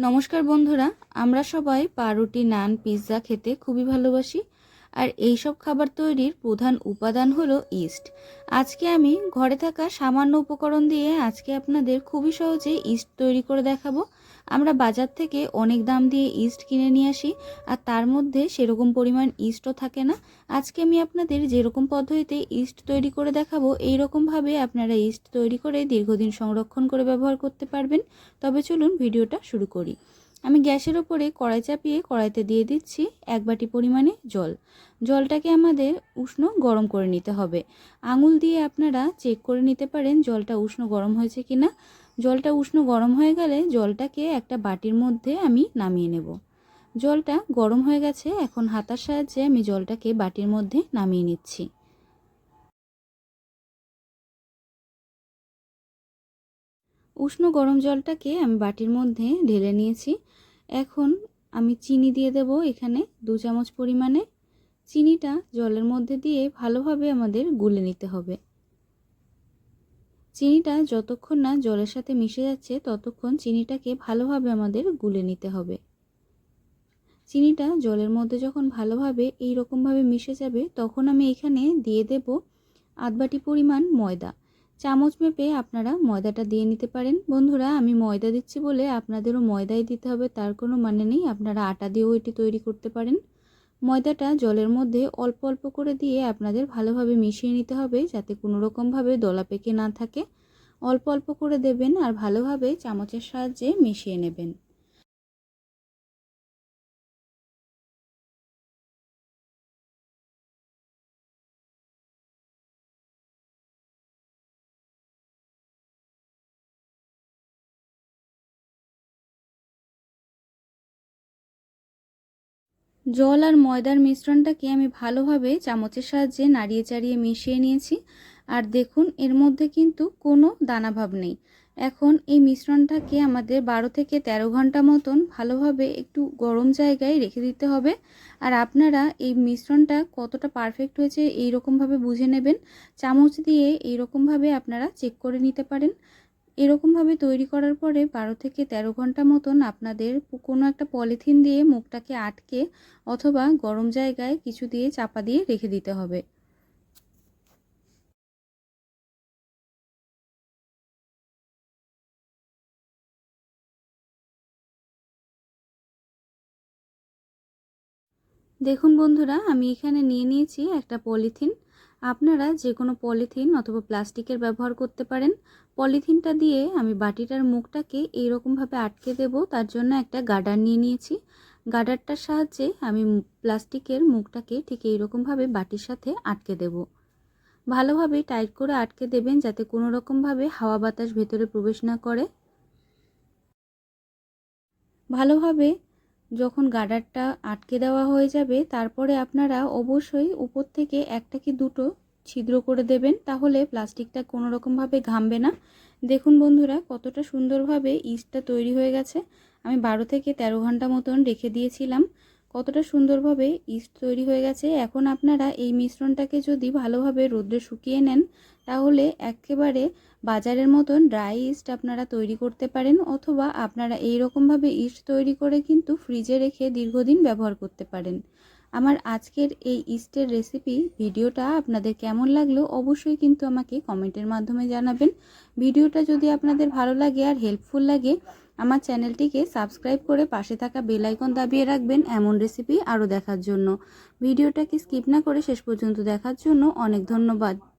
নমস্কার বন্ধুরা আমরা সবাই পাউরুটি নান পিৎজা খেতে খুবই ভালোবাসি। আর এই সব খাবার তৈরির প্রধান উপাদান হলো ইস্ট। আজকে আমি ঘরে থাকা সামান্য উপকরণ দিয়ে আজকে আপনাদের খুবই সহজে ইস্ট তৈরি করে দেখাবো। আমরা বাজার থেকে অনেক দাম দিয়ে ইস্ট কিনে নিয়ে আসি আর তার মধ্যে সেরকম পরিমাণ ইস্টও থাকে না। আজকে আমি আপনাদের যেরকম পদ্ধতিতে ইস্ট তৈরি করে দেখাবো এই রকমভাবে আপনারা ইস্ট তৈরি করে দীর্ঘদিন সংরক্ষণ করে ব্যবহার করতে পারবেন। তবে চলুন ভিডিওটা শুরু করি। আমি গ্যাসের ওপরে কড়াই চাপিয়ে কড়াইতে দিয়ে দিচ্ছি এক বাটি পরিমাণে জল। জলটাকে আমাদের উষ্ণ গরম করে নিতে হবে। আঙুল দিয়ে আপনারা চেক করে নিতে পারেন জলটা উষ্ণ গরম হয়েছে কি না জলটা উষ্ণ গরম হয়ে গেলে জলটাকে একটা বাটির মধ্যে আমি নামিয়ে নেব। জলটা গরম হয়ে গেছে, এখন হাতার সাহায্যে আমি জলটাকে বাটির মধ্যে নামিয়ে নিচ্ছি। উষ্ণ গরম জলটাকে আমি বাটির মধ্যে ঢেলে নিয়েছি। এখন আমি চিনি দিয়ে দেব এখানে দু চামচ পরিমাণে। চিনিটা জলের মধ্যে দিয়ে ভালোভাবে আমাদের গুলে নিতে হবে। চিনিটা যতক্ষণ না জলের সাথে মিশে যাচ্ছে, ততক্ষণ চিনিটাকে ভালোভাবে আমাদের গুলে নিতে হবে। চিনিটা জলের মধ্যে যখন ভালোভাবে এই রকমভাবে মিশে যাবে, তখন আমি এখানে দিয়ে দেব আধবাটি পরিমাণ ময়দা। চামচ মেপে আপনারা ময়দাটা দিয়ে নিতে পারেন। বন্ধুরা, আমি ময়দা দিচ্ছি বলে আপনাদেরও ময়দাই দিতে হবে, তার কোনো মানে নেই। আপনারা আটা দিয়েও এটি তৈরি করতে পারেন। ময়দাটা জলের মধ্যে অল্প অল্প করে দিয়ে আপনাদের ভালোভাবে মিশিয়ে নিতে হবে, যাতে কোনো রকমভাবে দলা পেকে না থাকে। অল্প অল্প করে দেবেন আর ভালোভাবে চামচের সাহায্যে মিশিয়ে নেবেন। জল আর ময়দার মিশ্রণটাকে আমি ভালোভাবে চামচের সাহায্যে নাড়িয়ে চাড়িয়ে মিশিয়ে নিয়েছি। আর দেখুন, এর মধ্যে কিন্তু কোনো দানাভাব নেই। এখন এই মিশ্রণটাকে আমাদের বারো থেকে ১৩ ঘণ্টা মতন ভালোভাবে একটু গরম জায়গায় রেখে দিতে হবে। আর আপনারা এই মিশ্রণটা কতটা পারফেক্ট হয়েছে এই রকমভাবে বুঝে নেবেন। চামচ দিয়ে এই রকমভাবে আপনারা চেক করে নিতে পারেন। এরকমভাবে তৈরি করার পরে বারো থেকে ১৩ ঘণ্টা মতন আপনাদের কোনো একটা পলিথিন দিয়ে মুখটাকে আটকে অথবা গরম জায়গায় কিছু দিয়ে চাপা দিয়ে রেখে দিতে হবে। দেখুন বন্ধুরা, আমি এখানে নিয়ে নিয়েছি একটা পলিথিন। আপনারা যে কোনো পলিথিন অথবা প্লাস্টিকের ব্যবহার করতে পারেন। পলিথিনটা দিয়ে আমি বাটিটার মুখটাকে এইরকমভাবে আটকে দেব, তার জন্য একটা গার্ডার নিয়ে নিয়েছি। গার্ডারটার সাহায্যে আমি প্লাস্টিকের মুখটাকে ঠিক এইরকমভাবে বাটির সাথে আটকে দেব। ভালোভাবে টাইট করে আটকে দেবেন যাতে কোনো রকমভাবে হাওয়া বাতাস ভেতরে প্রবেশ না করে। ভালোভাবে যখন গার্ডারটা আটকে দেওয়া হয়ে যাবে, তারপরে আপনারা অবশ্যই উপর থেকে একটা কি দুটো ছিদ্র করে দেবেন, তাহলে প্লাস্টিকটা কোনো রকমভাবে ঘামবে না। দেখুন বন্ধুরা, কতটা সুন্দরভাবে ইস্টটা তৈরি হয়ে গেছে। আমি বারো থেকে ১৩ ঘণ্টা মতন রেখে দিয়েছিলাম। কতটা সুন্দরভাবে ইস্ট তৈরি হয়ে গেছে। এখন আপনারা এই মিশ্রণটাকে যদি ভালোভাবে রোদ্রে শুকিয়ে নেন, তাহলে একেবারে বাজারের মতন ড্রাই ইস্ট আপনারা তৈরি করতে পারেন অথবা আপনারা এই রকমভাবে ইস্ট তৈরি করে কিন্তু ফ্রিজে রেখে দীর্ঘদিন ব্যবহার করতে পারেন। আমার আজকের এই ইস্টের রেসিপি ভিডিওটা আপনাদের কেমন লাগল অবশ্যই কিন্তু আমাকে কমেন্টের মাধ্যমে জানাবেন। ভিডিওটা যদি আপনাদের ভালো লাগে আর হেল্পফুল লাগে আমার চ্যানেলটিকে সাবস্ক্রাইব করে পাশে থাকা বেল আইকন দাবিয়ে রাখবেন এমন রেসিপি আরও দেখার জন্য। ভিডিওটাকে স্কিপ না করে শেষ পর্যন্ত দেখার জন্য অনেক ধন্যবাদ।